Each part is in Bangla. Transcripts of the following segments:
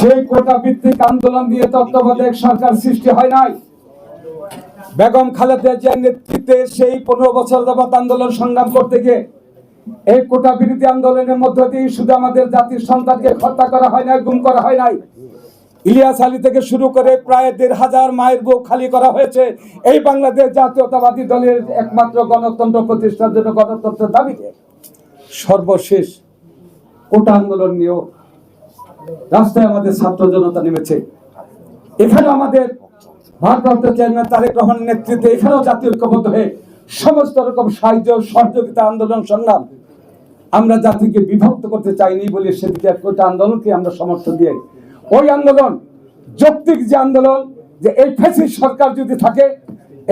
সেই কোটা ভিত্তিক আন্দোলন দিয়ে তত্ত্বাবধায়ক সরকার সৃষ্টি হয় নাই। বেগম খালেদা জিয়ার নেতৃত্বে সেই পনেরো বছর যাবৎ আন্দোলন সংগ্রাম করতে গিয়ে এই কোটা বিরোধী আন্দোলনের মধ্য দিয়ে শুধু আমাদের জাতির সন্তানকে হত্যা করা হয় নাই, গুম করা হয় নাই। ইলিয়াস আলী থেকে শুরু করে প্রায় দেড় হাজার মায়ের বুক খালি করা হয়েছে। এই বাংলাদেশ জাতীয়তাবাদী দলের একমাত্র গণতন্ত্র প্রতিষ্ঠার জন্য গণতন্ত্রের দাবিতে সর্বশেষ কোটা আন্দোলন নিয়েও রাস্তায় আমাদের ছাত্র জনতা নেমেছে। এখানে আমাদের ভারপ্রাপ্ত চেয়ারম্যান তারেক রহমানের নেতৃত্বে এখানেও জাতীয় ঐক্যবদ্ধ হয়ে সমস্ত রকম সাহায্য, সহযোগিতা, আন্দোলন, সংগ্রাম আমরা জাতিকে বিভক্ত করতে চাইনি বলে সেদিকে একটা আন্দোলনকে আমরা সমর্থন দিয়ে ওই আন্দোলন, যৌক্তিক যে আন্দোলন, যে এই ফেসিস সরকার যদি থাকে,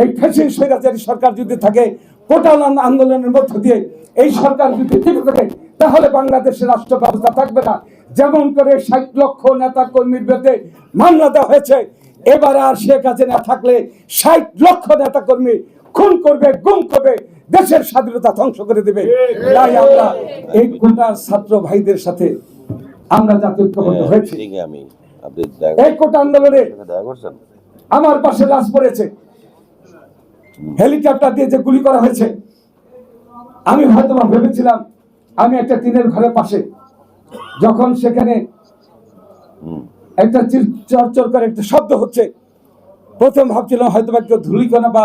এই ফেসিস স্বৈরাচারী সরকার যদি থাকে, কোটা আন্দোলনের মধ্য দিয়ে এই সরকার যদি টিকে থাকে, তাহলে বাংলাদেশের রাষ্ট্র ব্যবস্থা থাকবে না। যেমন করে ষাট লক্ষ নেতা কর্মীর বিরুদ্ধে মামলা দেওয়া হয়েছে এবার আর সে শেখ হাসিনা থাকলে ষাট লক্ষ নেতা কর্মী খুন করবে গুম করবে দেশের স্বাধীনতা ধ্বংস করে দেবে। তাই আমরা এই কোটার ছাত্র ভাইদের সাথে আমরা জাতীয় ঐক্যবদ্ধ হয়েছি। আপনি দেখা এই কোটা আন্দোলনে আমার পাশে লাশ পড়েছে। হেলিকপ্টার দিয়ে যে গুলি করা হয়েছে আমি হয়তো ভেবেছিলাম আমি একটা টিনের ঘরের পাশে যখন সেখানে একটা চির- চরচর করে একটা শব্দ হচ্ছে প্রথম ভাবছিলাম হয়তো বা একটা ধুলিকণা বা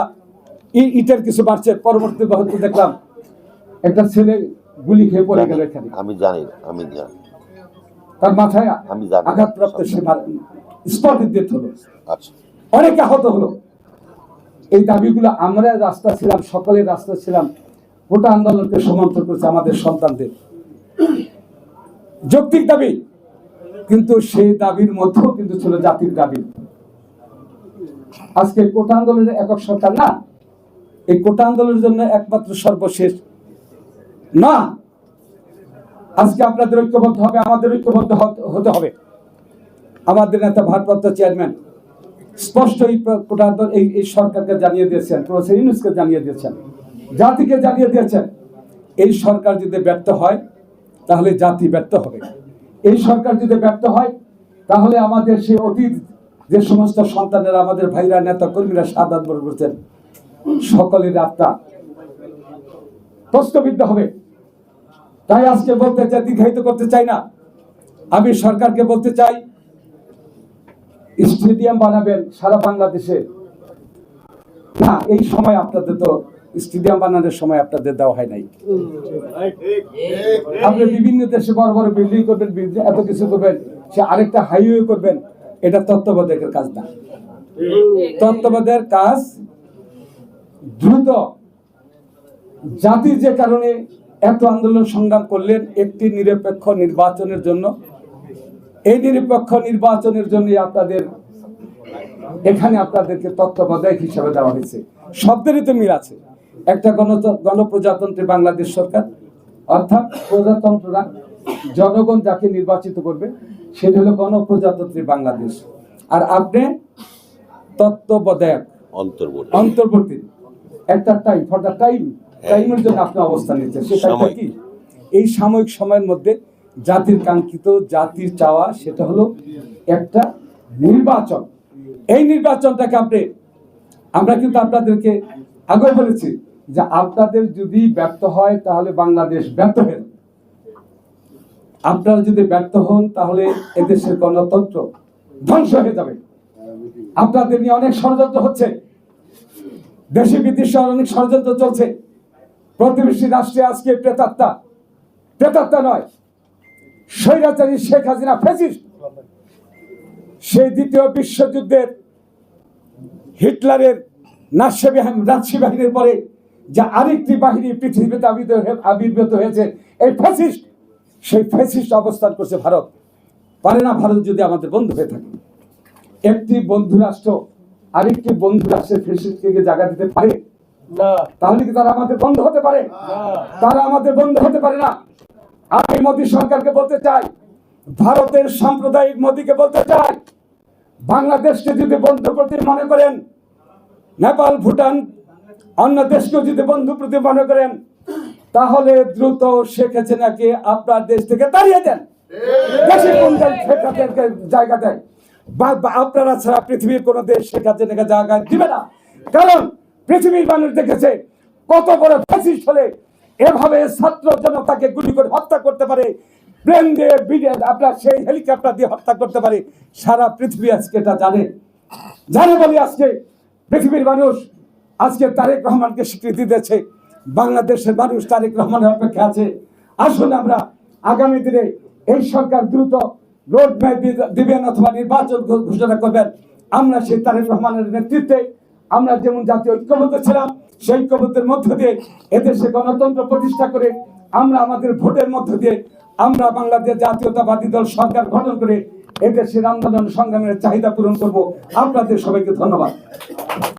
ইটের কিছু বাড়ছে পরবর্তী হয়তো দেখলাম একটা ছেলে গুলি খেয়ে পড়ে গেল এখানে। আমি জানি আমি জানি। তার মাথায় আমি জানি। আঘাতপ্রাপ্ত সে স্পটের ডেথ হলো আচ্ছা। অনেক আহত হলো। এই দাবিগুলো আমরা রাস্তা ছিলাম সকলের রাস্তা ছিলাম। গোটা আন্দোলনকে সমর্থন করেছে আমাদের সন্তানদের। যৌক্তিক দাবি। কিন্তু সেই দাবির মধ্যেও কিন্তু ছিল জাতির দাবি। আজকে কোটা আন্দোলনের একক সরকার না। এই কোটা আন্দোলনের জন্য একমাত্র সর্বশেষ। না, আজকে আপনাদের ঐক্যবদ্ধ হবে, আমাদের ঐক্যবদ্ধ হতে- হবে। আমাদের নেতা, ভারপ্রাপ্ত চেয়ারম্যান স্পষ্ট এই কোটা এই এই সরকারকে জানিয়ে দিয়েছেন, প্রফেসর ইউনুসকে জানিয়ে দিয়েছেন, জাতিকে জানিয়ে দিয়েছেন। এই সরকার যদি ব্যর্থ হয় তাহলে জাতি ব্যর্থ হবে। এই সরকার যদি ব্যর্থ হয়, তাহলে আমাদের সেই অতীত যে সমস্ত সন্তানেরা, আমাদের ভাইরা নেতা কর্মীরা সাদাত করছেন সকলের আত্মা প্রশ্নবিদ্ধ হবে। তাই আজকে বলতে চাই, দীর্ঘায়িত করতে চাই না। আমি সরকারকে বলতে চাই, স্টেডিয়াম বানাবেন সারা বাংলাদেশে। না, এই সময় আপনাদের তো স্টেডিয়াম বানানোর সময় আপনাদের দেওয়া হয় নাই। আপনি বিভিন্ন দেশে বড় বড় বিল্ডিং করবেন এত কিছু করবেন সে আরেকটা হাইওয়ে করবেন এটা তত্ত্বাবধায়কের কাজ না। তত্ত্বাবধায়কের কাজ দ্রুত। জাতি যে কারণে এত আন্দোলন সংগ্রাম করলেন একটি নিরপেক্ষ নির্বাচনের জন্য। এই নিরপেক্ষ নির্বাচনের জন্য আপনাদের এখানে আপনাদেরকে তত্ত্বাবধায়ক হিসাবে দেওয়া হয়েছে। শব্দেরই তো মিল আছে। একটা গণ গণপ্রজাতন্ত্রী বাংলাদেশ সরকার অর্থাৎ প্রজাতন্ত্র না জনগণ যাকে নির্বাচিত করবে সেটা হলো গণপ্রজাতন্ত্রী বাংলাদেশ। আর আপনি তত্ত্বাবধায়ক অন্তর্বর্তী। অন্তর্বর্তী। একটা টাইম ফর দ্য টাইম টাইমের জন্য আপনি অবস্থান নিচ্ছেন। সেটা। কি? এই সাময়িক সময়ের মধ্যে জাতির কাঙ্ক্ষিত জাতির চাওয়া সেটা হলো একটা নির্বাচন। এই নির্বাচনটাকে আপনি আমরা কিন্তু আপনাদেরকে আগে বলেছি যে আপনাদের যদি ব্যর্থ হয়, তাহলে বাংলাদেশ ব্যর্থ হয়ে। আপনারা যদি ব্যর্থ হন, তাহলে এদেশের গণতন্ত্র ধ্বংস হয়ে যাবে। আপনাদের নিয়ে অনেক ষড়যন্ত্র হচ্ছে। দেশে বিদেশে অনেক ষড়যন্ত্র চলছে। প্রতিবেশী রাষ্ট্রে আজকে প্রেতাত্মা। প্রেতাত্মা নয়, স্বৈরাচারী শেখ হাসিনা ফেসিস্ট সেই দ্বিতীয় বিশ্বযুদ্ধের হিটলারের বাহিনী- বাহিনীর পরে যে আরেকটি বাহিনী পৃথিবীতে আবির্ভূত আবির্ভূত হয়েছে এই ফ্যাসিস্ট সেই ফ্যাসিস্ট অবস্থান করছে ভারত। পারে না ভারত যদি আমাদের বন্ধু হয়ে থাকে। একটি বন্ধু রাষ্ট্র আরেকটি বন্ধু রাষ্ট্রের ফ্যাসিস্টকে জায়গা দিতে পারে? তাহলে কি তারা আমাদের বন্ধ হতে পারে? তারা আমাদের বন্ধ হতে পারে না। আমি মোদী সরকারকে বলতে চাই ভারতের সাম্প্রদায়িক মোদীকে বলতে চাই বাংলাদেশকে যদি বন্ধু প্রতি মনে করেন নেপাল ভুটান অন্য দেশকেও যদি বন্ধু প্রতি মনে করেন তাহলে দ্রুত শেখ হাসিনাকে আপনার দেশ থেকে তাড়িয়ে দেন। দেশে কোন জায়গা দেয়। আপনারা ছাড়া পৃথিবীর কোন দেশ শেখ হাসিনাকে জায়গা দিবে না। কারণ পৃথিবীর মানুষ দেখেছে কত বড় ফ্যাসিস্ট হলে এভাবে ছাত্র জনতাকে গুলি করে হত্যা করতে পারে। প্লেন দিয়ে বিডে- আপনার সেই হেলিকপ্টার দিয়ে হত্যা করতে পারে। সারা পৃথিবী আজকে এটা জানে। জানে বলে আজকে পৃথিবীর মানুষ আজকে তারেক রহমানকে স্বীকৃতি দিয়েছে, বাংলাদেশের মানুষ তারেক রহমানের অপেক্ষা আছে। আসুন আমরা আগামী দিনে এই সরকার দ্রুত রোড ম্যাপ দিবেন অথবা নির্বাচন ঘোষণা করবেন। আমরা সেই তারেক রহমানের নেতৃত্বে আমরা যেমন জাতীয় ঐক্যবদ্ধ ছিলাম, সেই ঐক্যবদ্ধের মধ্য দিয়ে এদেশে গণতন্ত্র প্রতিষ্ঠা করে আমরা আমাদের ভোটের মধ্য দিয়ে আমরা বাংলাদেশ জাতীয়তাবাদী দল সরকার গঠন করে এদেশের আন্দোলন সংগ্রামের চাহিদা পূরণ করব। আপনাদের সবাইকে ধন্যবাদ।